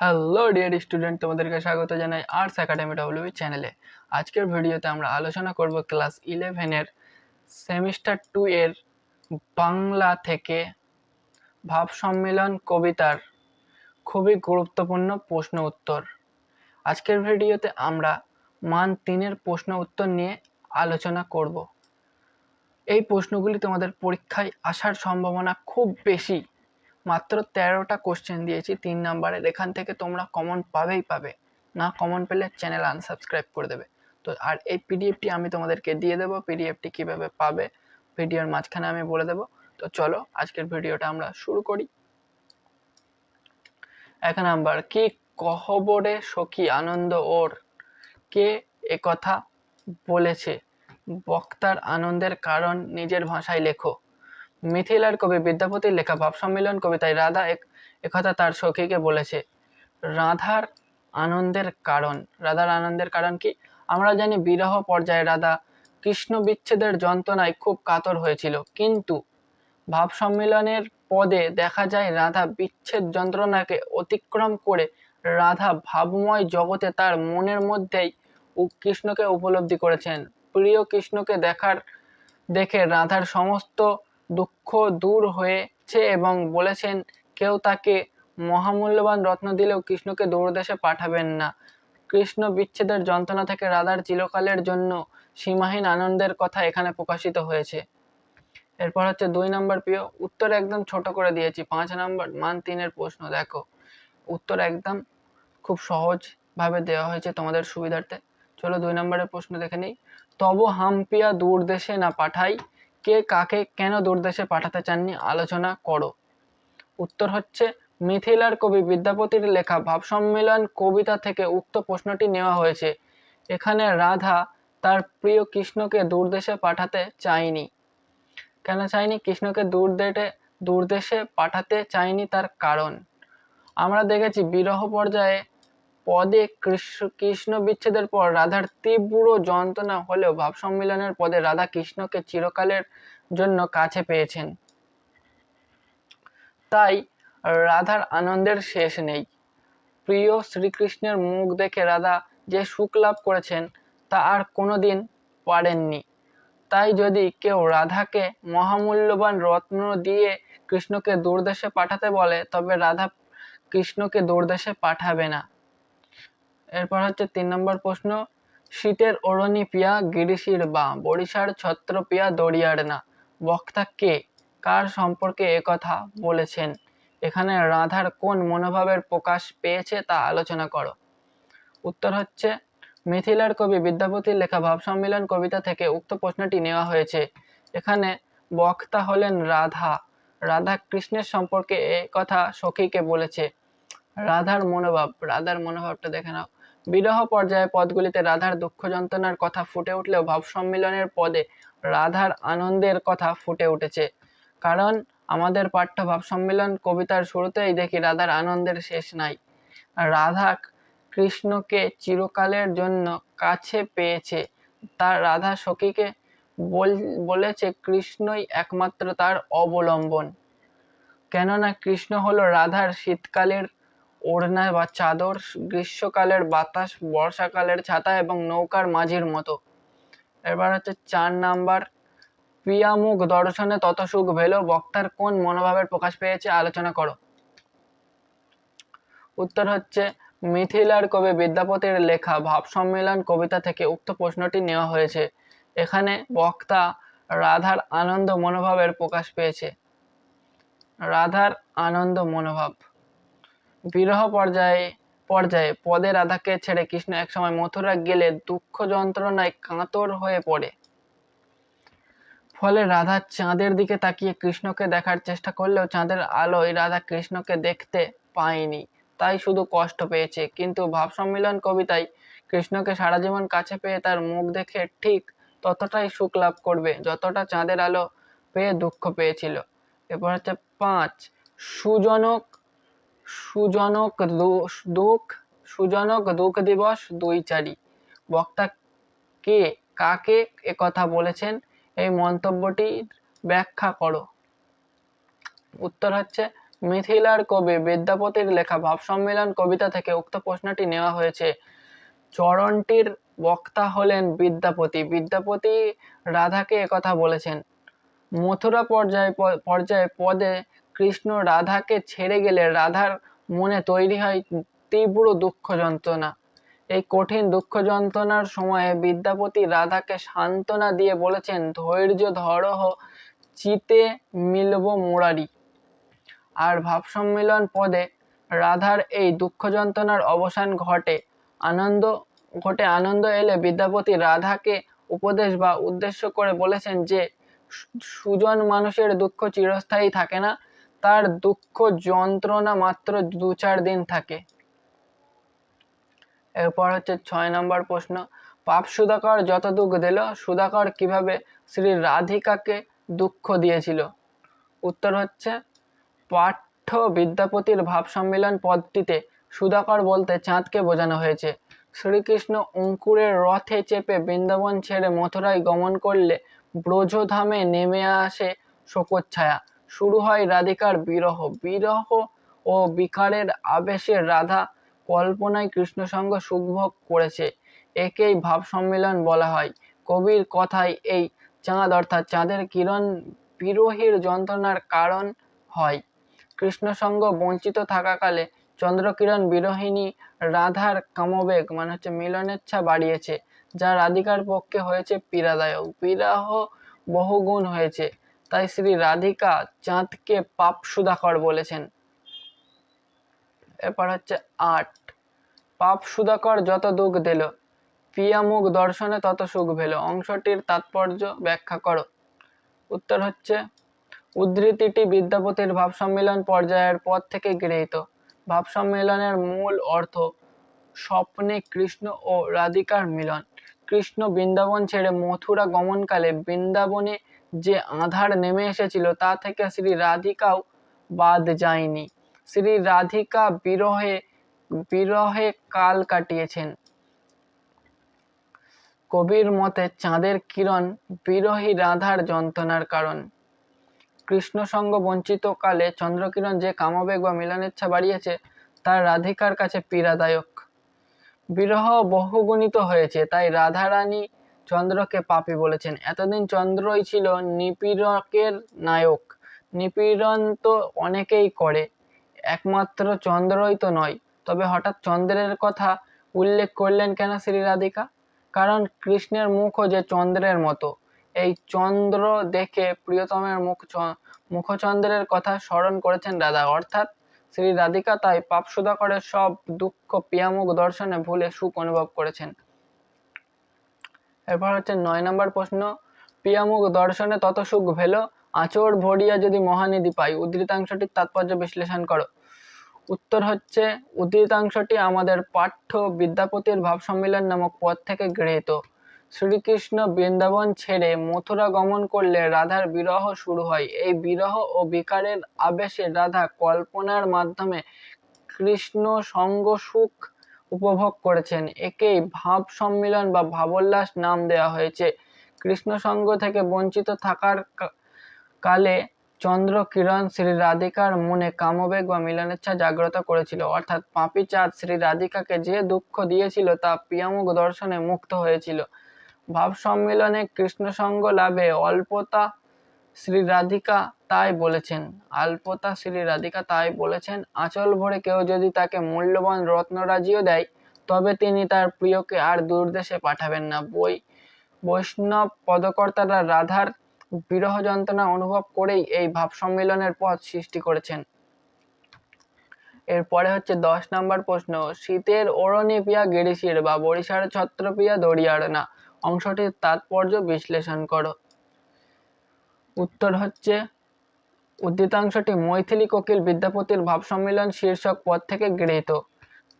Hello dear student তোমাদেরকে স্বাগত জানাই আর্টস একাডেমি ডব্লিউবি চ্যানেলে আজকের ভিডিওতে আমরা আলোচনা করব ক্লাস ইলেভেনের সেমিস্টার টু এর বাংলা থেকে ভাব সম্মেলন কবিতার খুবই গুরুত্বপূর্ণ প্রশ্ন উত্তর। আজকের ভিডিওতে আমরা মান তিনের প্রশ্ন উত্তর নিয়ে আলোচনা করব। এই প্রশ্নগুলি তোমাদের পরীক্ষায় আসার সম্ভাবনা খুব বেশি। মাত্র তেরোটা কোশ্চেন দিয়েছি, তিন নাম্বারের এখান থেকে তোমরা কমন পাবেই পাবে। না কমন পেলে চ্যানেল আনসাবস্ক্রাইব করে দেবে। তো আর এই পিডিএফটি আমি তোমাদেরকে দিয়ে দেবো পিডিএফটি কীভাবে পাবে ভিডিওর মাঝখানে আমি বলে দেবো। তো চলো আজকের ভিডিওটা আমরা শুরু করি। এক নাম্বার কি কহবরে সখী আনন্দ ওর? কে কথা বলেছে? বক্তার আনন্দের কারণ নিজের ভাষায় লেখো। মিথিলার কবি বিদ্যাপতির লেখা ভাব সম্মেলন কবিতায় রাধা এক একথা তার সখীকে বলেছে, রাধার আনন্দের কারণ। রাধার আনন্দের কারণ কি? আমরা জানি বিরহ পর্যায়ে রাধা কৃষ্ণ বিচ্ছেদের যন্ত্রণায় খুব কাতর হয়েছিল। কিন্তু ভাব সম্মেলনের পদে দেখা যায় রাধা বিচ্ছেদ যন্ত্রণাকে অতিক্রম করে রাধা ভাবময় জগতে তার মনের মধ্যেই কৃষ্ণকে উপলব্ধি করেছেন। প্রিয় কৃষ্ণকে দেখার, দেখে রাধার সমস্ত দুঃখ দূর হয়েছে এবং বলেছেন, কেউ তাকে মহামূল্যবান রত্ন দিলেও কৃষ্ণকে দূরদেশে পাঠাবেন না। কৃষ্ণ বিচ্ছেদের যন্ত্রণা থেকে রাধার চিরকালের জন্য সীমাহীন আনন্দের কথা এখানে প্রকাশিত হয়েছে। এরপর হচ্ছে দুই নম্বর প্রিয়, উত্তর একদম ছোট করে দিয়েছি। পাঁচ নম্বর মান তিনের প্রশ্ন, দেখো। উত্তর একদম খুব সহজভাবে দেওয়া হয়েছে তোমাদের সুবিধার্থে। চলো দুই নম্বরের প্রশ্ন দেখে নিই। তব হাম্পিয়া দূর দেশে না পাঠাই কে কাকে কেন দূরদেশে পাঠাতে চাননি আলোচনা করো। উত্তর হচ্ছে মিথিলার কবি বিদ্যাপতির লেখা ভাব সম্মেলন কবিতা থেকে উক্ত প্রশ্নটি নেওয়া হয়েছে। এখানে রাধা তার প্রিয় কৃষ্ণকে দূরদেশে পাঠাতে চায়নি। কেন চাইনি কৃষ্ণকে দূর দেটে দূরদেশে পাঠাতে চাইনি তার কারণ। আমরা দেখেছি বিরহ পর্যায়ে পদে কৃষ্ণ বিচ্ছেদের পর রাধার তীব্র যন্ত্রণা হলেও ভাব সম্মিলনের পদে রাধা কৃষ্ণকে চিরকালের জন্য কাছে পেয়েছেন। তাই রাধার আনন্দের শেষ নেই। প্রিয় শ্রীকৃষ্ণের মুখ দেখে রাধা যে সুখ লাভ করেছেন, তা আর কোনোদিন পারেননি। তাই যদি কেউ রাধাকে মহামূল্যবান রত্ন দিয়ে কৃষ্ণকে দূরদেশে পাঠাতে বলে, তবে রাধা কৃষ্ণকে দূরদেশে পাঠাবে না। এরপর হচ্ছে তিন নম্বর প্রশ্ন, শীতের অরণি পিয়া গিরিশির বা, বরিশার ছত্র পিয়া দরিয়ার না। বক্তা কে? কার সম্পর্কে কথা বলেছেন? এখানে রাধার কোন মনোভাবের প্রকাশ পেয়েছে তা আলোচনা করো। উত্তর হচ্ছে, মিথিলার কবি বিদ্যাপতির লেখা ভাব সম্মেলন কবিতা থেকে উক্ত প্রশ্নটি নেওয়া হয়েছে। এখানে বক্তা হলেন রাধা। রাধা কৃষ্ণের সম্পর্কে কথা সখীকে বলেছে। রাধার মনোভাব, রাধার মনোভাবটা দেখে নাও। বিরহ পর্যায়ে পদগুলিতে রাধার দুঃখ যন্ত্রণার কথা ফুটে উঠলেও ভাব সম্মিলনের পদে রাধার আনন্দের কথা ফুটে উঠেছে। কারণ আমাদের পাঠ্য ভাব সম্মিলন কবিতার শুরুতেই দেখি রাধার আনন্দের শেষ নাই। রাধা কৃষ্ণকে চিরকালের জন্য কাছে পেয়েছে। তার রাধা সখীকে বলেছে কৃষ্ণই একমাত্র তার অবলম্বন। কেননা কৃষ্ণ হলো রাধার শীতকালের ওড়না বা চাদর গ্রীষ্মকালের বাতাস, বর্ষাকালের ছাতা এবং নৌকার মাঝির মতো। এবার হচ্ছে চার নাম্বার প্রিয়ামুখ দর্শনে তত সুখ ভেল, বক্তার কোন মনোভাবের প্রকাশ পেয়েছে আলোচনা করো। উত্তর হচ্ছে মিথিলার কবি বিদ্যাপতির লেখা ভাব সম্মেলন কবিতা থেকে উক্ত প্রশ্নটি নেওয়া হয়েছে। এখানে বক্তা রাধার আনন্দ মনোভাবের প্রকাশ পেয়েছে। রাধার আনন্দ মনোভাব। বিরহ পর্যায়ে পর্যায়ে পদে রাধাকে ছেড়ে কৃষ্ণ একসময় মথুরা গেলে দুঃখ যন্ত্রণায় কাতর হয়ে পড়ে। ফলে রাধা চাঁদের দিকে তাকিয়ে কৃষ্ণকে দেখার চেষ্টা করলেও চাঁদের আলোয় রাধা কৃষ্ণকে দেখতে পায়নি। তাই শুধু কষ্ট পেয়েছে। কিন্তু ভাব সম্মিলন কবিতায় কৃষ্ণকে সারা জীবন কাছে পেয়ে তার মুখ দেখে ঠিক ততটাই সুখ লাভ করবে যতটা চাঁদের আলো পেয়ে দুঃখ পেয়েছিল। এরপর হচ্ছে পাঁচ, সুজনক সুজনক দুঃখ সুজনক দুঃখ দিবস দুই চারি বক্তা কে, কাকে কথা বলেছেন? এই মন্তব্যটির ব্যাখ্যা করো। উত্তর হচ্ছে, মিথিলার কবি বিদ্যাপতির লেখা ভাব সম্মেলন কবিতা থেকে উক্ত প্রশ্নটি নেওয়া হয়েছে। চরণটির বক্তা হলেন বিদ্যাপতি। বিদ্যাপতি রাধাকে একথা বলেছেন। মথুরা পর্যায়ে পর্যায়ে পদে কৃষ্ণ রাধাকে ছেড়ে গেলে রাধার মনে তৈরি হয় তীব্র দুঃখ যন্ত্রণা। এই কঠিন দুঃখ যন্ত্রণার সময়ে বিদ্যাপতি রাধাকে সান্ত্বনা দিয়ে বলেছেন, ধৈর্য ধরহ, চিতে মিলব মুরারি। আর ভাব সম্মিলন পদে রাধার এই দুঃখ যন্ত্রণার অবসান ঘটে। আনন্দ ঘটে আনন্দ এলে বিদ্যাপতি রাধাকে উপদেশ বা উদ্দেশ্য করে বলেছেন যে সুজন মানুষের দুঃখ চিরস্থায়ী থাকে না। তার দুঃখ যন্ত্রণা মাত্র দু চার দিন থাকে। এরপর হচ্ছে ছয় নম্বর প্রশ্ন, পাপ সুধাকর যত দুঃখ দিল, সুধাকর কীভাবে শ্রী রাধিকাকে দুঃখ দিয়েছিল? উত্তর হচ্ছে, পাঠ্য বিদ্যাপতির ভাব সম্মেলন পদটিতে সুধাকর বলতে চাঁদকে বোঝানো হয়েছে। শ্রীকৃষ্ণ অঙ্কুরের রথে চেপে বৃন্দাবন ছেড়ে মথুরায় গমন করলে ব্রজধামে নেমে আসে শোকচ্ছায়া। শুরু হয় রাধিকার বিরহ। বিরহ ও বিকারের আবেশে রাধা কল্পনায় কৃষ্ণ সঙ্গ সুখভোগ করেছে। একেই ভাব সম্মেলন বলা হয়। কবির কথায় এই চাঁদ, অর্থাৎ চাঁদের কিরণ বিরোহীর যন্ত্রণার কারণ হয়। কৃষ্ণ সঙ্গ বঞ্চিত থাকাকালে চন্দ্রকিরণ বিরোহিনী রাধার কামবেগ মানে হচ্ছে মিলনেচ্ছা বাড়িয়েছে, যা রাধিকার পক্ষে হয়েছে পীড়াদায়ক। বিরাহ বহুগুণ হয়েছে। তাই শ্রী রাধিকা চাঁদকে পাপ সুধাকর বলেছেন। এরপর হচ্ছে আট। পাপ সুধাকর যত দুঃখ দিল পিয়ামুখ দর্শনে তত সুখ ভেল। অংশটির তাৎপর্য ব্যাখ্যা করো। উত্তর হচ্ছে, উদ্ধৃতিটি বিদ্যাপতির ভাব সম্মেলন পর্যায়ের পর থেকে গৃহীত। ভাব সম্মেলনের মূল অর্থ স্বপ্নে কৃষ্ণ ও রাধিকার মিলন। কৃষ্ণ বৃন্দাবন ছেড়ে মথুরা গমনকালে বৃন্দাবনে যে আধার নেমে এসেছিল, তা থেকে শ্রী রাধিকাও বাদ যায়নি। শ্রী রাধিকা বিরহে বিরহে কাল কাটিয়েছেন। কবির মতে চাঁদের কিরণ বিরহী রাধার যন্ত্রণার কারণ। কৃষ্ণ সঙ্গ বঞ্চিত কালে চন্দ্রকিরণ যে কামবেগ বা মিলনেচ্ছা বাড়িয়েছে তার রাধিকার কাছে পীড়াদায়ক। বিরহ বহুগুণিত হয়েছে, তাই রাধারানী চন্দ্রকে পাপী বলেছেন। এতদিন চন্দ্রই ছিল নিপীড়কের নায়ক। নিপীড়ন তো অনেকেই করে, একমাত্র চন্দ্রই তো নয়। তবে হঠাৎ চন্দ্রের কথা উল্লেখ করলেন কেন শ্রী রাধিকা কারণ কৃষ্ণের মুখও যে চন্দ্রের মতো। এই চন্দ্র দেখে প্রিয়তমের মুখ মুখচন্দ্রের কথা স্মরণ করেছেন রাধা। অর্থাৎ শ্রী রাধিকা তাই পাপ সুধাকরের সব দুঃখ, পিয়ামুখ দর্শনে ভুলে সুখ অনুভব করেছেন। এরপর হচ্ছে নয় নম্বর প্রশ্ন পিয়ামুখ দর্শনে তত সুখ ভেল? আচর ভরিয়া যদি মহানিধি পাই উদ্ধৃতাংশটির তাৎপর্য বিশ্লেষণ করো। উত্তর হচ্ছে, উদ্ধৃতাংশটি আমাদের পাঠ্য বিদ্যাপতির ভাব সম্মেলন নামক পদ থেকে গৃহীত। শ্রীকৃষ্ণ বৃন্দাবন ছেড়ে মথুরা গমন করলে রাধার বিরহ শুরু হয়। এই বিরহ ও বিকারের আবেশে রাধা কল্পনার মাধ্যমে কৃষ্ণ সঙ্গ সুখ উপভোগ করেছেন। একেই ভাব সম্মিলন বা ভাবোল্লাস নাম দেওয়া হয়েছে। কৃষ্ণ সঙ্গ থেকে বঞ্চিত থাকার কালে চন্দ্র, কিরণ, শ্রী রাধিকার মনে কামবেগ বা মিলনেচ্ছা জাগ্রত করেছিল। অর্থাৎ পাপি চাঁদ শ্রী রাধিকাকে যে দুঃখ দিয়েছিল তা পিয়ামুখ দর্শনে মুক্ত হয়েছিল। ভাব সম্মিলনে কৃষ্ণ সঙ্গ লাভে অল্পতা শ্রী রাধিকা তাই বলেছেন। আল্পতা শ্রী রাধিকা তাই বলেছেন, আঁচল ভরে কেউ যদি তাকে মূল্যবান রত্নরাজিও দেয়, তবে তিনি তার প্রিয়কে আর দূরদেশে পাঠাবেন না। বই, বৈষ্ণব পদকর্তারা রাধার বিরহ যন্ত্রণা অনুভব করেই এই ভাব সম্মিলনের পথ সৃষ্টি করেছেন। এরপরে হচ্ছে দশ নম্বর প্রশ্ন, শীতের ওড়নি পিয়া গিরিশির বা বরিশার ছত্রপিয়া দড়িয়ার না অংশটির তাৎপর্য বিশ্লেষণ করো। উত্তর হচ্ছে উদ্ধৃতাংশটি মৈথিলি কোকিল বিদ্যাপতির ভাব সম্মিলন শীর্ষক পদ থেকে গৃহীত।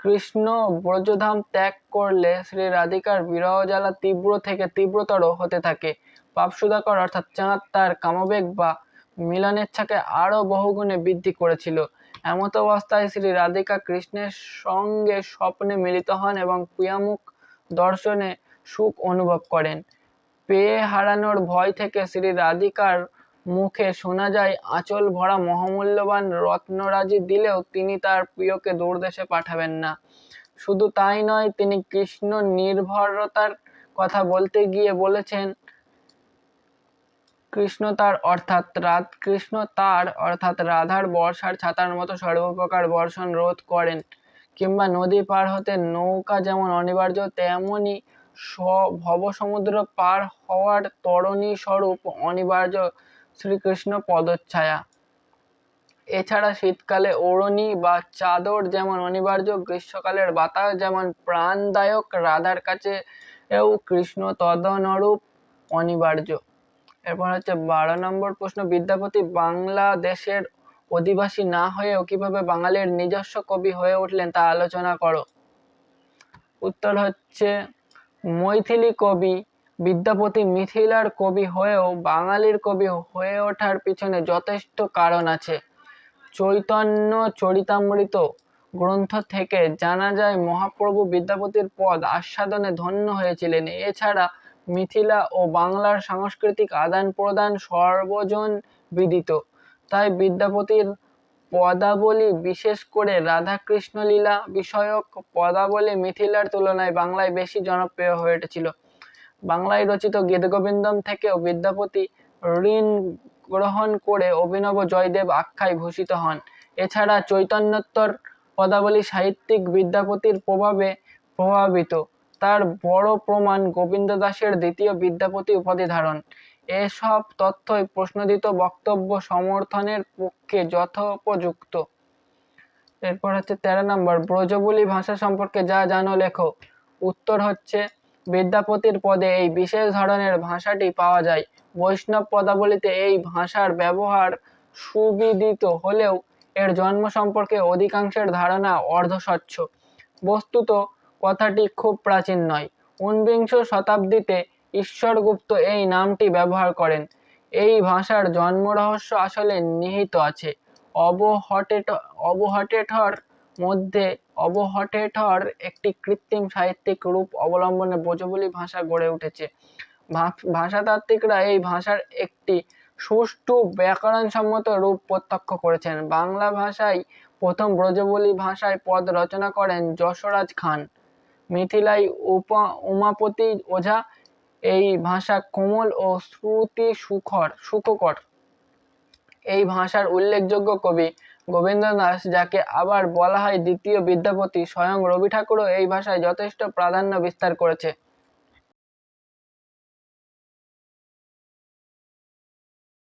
কৃষ্ণ ব্রজধাম ত্যাগ করলে শ্রী রাধিকার বিরহ জ্বালা তীব্র থেকে তীব্রতর হতে থাকে। পাপসুধাকর অর্থাৎ চাঁদ, তার কামবেগ বা মিলনেচ্ছাকে আরও বহুগুণে বৃদ্ধি করেছিল। এমত অবস্থায় শ্রী রাধিকা কৃষ্ণের সঙ্গে স্বপ্নে মিলিত হন এবং পিয়ামুখ দর্শনে সুখ অনুভব করেন। পেয়ে হারানোর ভয় থেকে শ্রী রাধিকার মুখে শোনা যায়, আঁচল ভরা মহামূল্যবান রত্নরাজি দিলেও তিনি তার প্রিয়কে দূরদেশে পাঠাবেন না। শুধু তাই নয়, তিনি কৃষ্ণ নির্ভরতার কথা বলতে গিয়ে বলেছেন, কৃষ্ণ তার অর্থাৎ রাধ, কৃষ্ণ তার অর্থাৎ রাধার বর্ষার ছাতার মতো সর্বপ্রকার বর্ষণ রোধ করেন। কিংবা নদী পার হতে নৌকা যেমন অনিবার্য, তেমনি ভবসমুদ্র পার হওয়ার তরণী স্বরূপ অনিবার্য শ্রীকৃষ্ণ পদচ্ছায়া। এছাড়া শীতকালে ওড়নি বা চাদর যেমন অনিবার্য, গ্রীষ্মকালের বাতাস যেমন প্রাণদায়ক, রাধার কাছে এও কৃষ্ণ তদনরূপ অনিবার্য। এরপর হচ্ছে বারো নম্বর প্রশ্ন, বিদ্যাপতি বাংলাদেশের অধিবাসী না হয়েও কীভাবে বাঙালির নিজস্ব কবি হয়ে উঠলেন তা আলোচনা করো। উত্তর হচ্ছে মৈথিলি কবি, বিদ্যাপতি মিথিলার কবি হয়েও বাঙালির কবি হয়ে ওঠার পিছনে যথেষ্ট কারণ আছে। চৈতন্য চরিতামৃত গ্রন্থ থেকে জানা যায় মহাপ্রভু বিদ্যাপতির পদ আস্বাদনে ধন্য হয়েছিলেন। এছাড়া মিথিলা ও বাংলার সাংস্কৃতিক আদান প্রদান সর্বজন বিদিত। তাই বিদ্যাপতির পদাবলী, বিশেষ করে রাধাকৃষ্ণ লীলা বিষয়ক পদাবলী মিথিলার তুলনায় বাংলায় বেশি জনপ্রিয় হয়ে উঠেছিল। বাংলায় রচিত গীতগোবিন্দম থেকেও বিদ্যাপতি ঋণ গ্রহণ করে অভিনব জয়দেব আখ্যায় ভূষিত হন। এছাড়া চৈতন্যোত্তর পদাবলী সাহিত্যিক বিদ্যাপতির প্রভাবে প্রভাবিত। তার বড় প্রমাণ গোবিন্দ দাসের দ্বিতীয় বিদ্যাপতি উপাধি ধারণ। এসব তথ্যই প্রশ্নদিত বক্তব্য সমর্থনের পক্ষে যথোপযুক্ত। এরপর হচ্ছে তেরো নম্বর, ব্রজবুলি ভাষা সম্পর্কে যা জানো লেখো। উত্তর হচ্ছে, বিদ্যাপতির পদে এই বিশেষ ধরনের ভাষাটি পাওয়া যায়। বৈষ্ণব পদাবলিতে এই ভাষার ব্যবহার সুবিদিত হলেও এর জন্ম সম্পর্কে অধিকাংশের ধারণা অর্ধস্বচ্ছ। বস্তুত কথাটি খুব প্রাচীন নয়। ঊনবিংশ শতাব্দীতে ঈশ্বরগুপ্ত এই নামটি ব্যবহার করেন। এই ভাষার জন্ম রহস্য আসলে নিহিত আছে। অবহটেট, অবহটেটর মধ্যে অবহটেঠর একটি কৃত্রিম সাহিত্যিক রূপ অবলম্বনে ব্রজবুলি ভাষা গড়ে উঠেছে। ভাষাতাত্ত্বিকরা এই ভাষার একটি সুষ্ঠু ব্যাকরণসম্মত রূপ প্রত্যক্ষ করেছেন। বাংলা ভাষায় প্রথম ব্রজবুলি ভাষায় পদ রচনা করেন যশোরাজ খান। মিথিলাই উপা, উমাপতি ওঝা এই ভাষা কোমল ও শ্রুতি সুখর, সুখকর। এই ভাষার উল্লেখযোগ্য কবি গোবিন্দ দাস যাকে আবার বলা হয় দ্বিতীয় বিদ্যাপতি, স্বয়ং রবি ঠাকুরও এই ভাষায় যথেষ্ট প্রাধান্য বিস্তার করেছে।